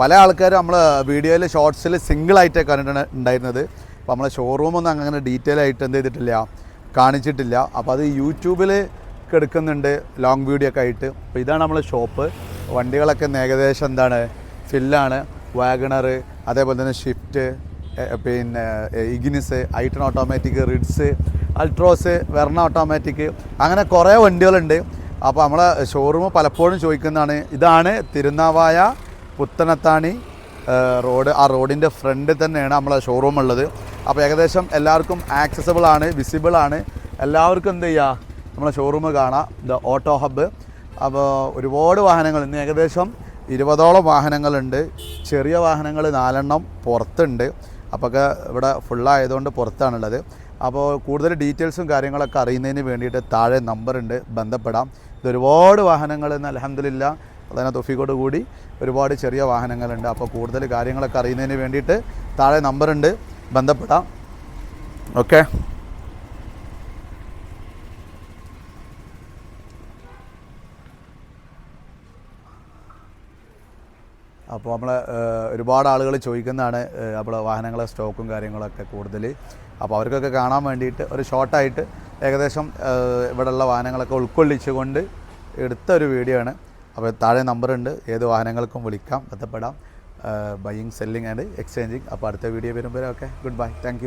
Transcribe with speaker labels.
Speaker 1: പല ആൾക്കാരും നമ്മൾ വീഡിയോയിൽ ഷോർട്സിൽ സിംഗിൾ ആയിട്ടേ കണ്ടിട്ട് ഉണ്ടായിരുന്നത്. അപ്പോൾ നമ്മളെ ഷോറൂമൊന്നും അങ്ങനെ ഡീറ്റെയിൽ ആയിട്ട് എന്ത് ചെയ്തിട്ടില്ല കാണിച്ചിട്ടില്ല. അപ്പോൾ അത് യൂട്യൂബിൽ എടുക്കുന്നുണ്ട് ലോങ് വീഡിയോ ഒക്കെ ആയിട്ട്. അപ്പോൾ ഇതാണ് നമ്മളെ ഷോപ്പ് വണ്ടികളൊക്കെ ഏകദേശം എന്താണ് ഫില്ലാണ് വാഗണർ അതേപോലെ തന്നെ ഷിഫ്റ്റ് പിന്നെ ഇഗ്നിസ് ഐട്ടൺ automatic Ritz Altroz Verna automatic അങ്ങനെ കുറേ വണ്ടികളുണ്ട്. അപ്പോൾ നമ്മളെ ഷോറൂം പലപ്പോഴും ചോദിക്കുന്നതാണ് ഇതാണ് തിരുനാവായ പുത്തനത്താണി റോഡ് ആ റോഡിന്റെ ഫ്രണ്ടിൽ തന്നെയാണ് നമ്മളെ ഷോറൂം ഉള്ളത്. അപ്പോൾ ഏകദേശം എല്ലാവർക്കും ആക്സസബിൾ ആണ് വിസിബിൾ ആണ്. എല്ലാവർക്കും എന്ത് ചെയ്യുക നമ്മളെ ഷോറൂം കാണാം. ദ ഓട്ടോ ഹബ്ബ് അപ്പോൾ ഒരുപാട് വാഹനങ്ങൾ ഇന്ന് ഏകദേശം ഇരുപതോളം വാഹനങ്ങളുണ്ട്. ചെറിയ വാഹനങ്ങൾ നാലെണ്ണം പുറത്തുണ്ട്. അപ്പോൾ ഇവിടെ ഫുള്ളായതുകൊണ്ട് പുറത്താണുള്ളത്. അപ്പോൾ കൂടുതൽ ഡീറ്റെയിൽസും കാര്യങ്ങളൊക്കെ അറിയുന്നതിന് വേണ്ടിയിട്ട് താഴെ നമ്പറുണ്ട് ബന്ധപ്പെടാം. ഇതൊരുപാട് വാഹനങ്ങൾ ഇന്ന് അലഹമില്ല അതിനെ തൊഫിക്കോട് കൂടി ഒരുപാട് ചെറിയ വാഹനങ്ങളുണ്ട്. അപ്പോൾ കൂടുതൽ കാര്യങ്ങളൊക്കെ അറിയുന്നതിന് വേണ്ടിയിട്ട് താഴെ നമ്പറുണ്ട് ബന്ധപ്പെടാം. ഓക്കെ അപ്പോൾ നമ്മൾ ഒരുപാട് ആളുകൾ ചോദിക്കുന്നതാണ് നമ്മളെ വാഹനങ്ങളെ സ്റ്റോക്കും കാര്യങ്ങളൊക്കെ കൂടുതൽ. അപ്പോൾ അവർക്കൊക്കെ കാണാൻ വേണ്ടിയിട്ട് ഒരു ഷോർട്ടായിട്ട് ഏകദേശം ഇവിടെയുള്ള വാഹനങ്ങളൊക്കെ ഉൾക്കൊള്ളിച്ചുകൊണ്ട് എടുത്ത ഒരു വീഡിയോ ആണ്. അപ്പോൾ താഴെ നമ്പറുണ്ട്. ഏത് വാഹനങ്ങൾക്കും വിളിക്കാം. ബന്ധപ്പെടാം. ബൈയിങ് സെല്ലിംഗ് ആൻഡ് എക്സ്ചേഞ്ചിങ് അപ്പോൾ അടുത്ത വീഡിയോ വരുമ്പോഴൊക്കെ. Good bye thank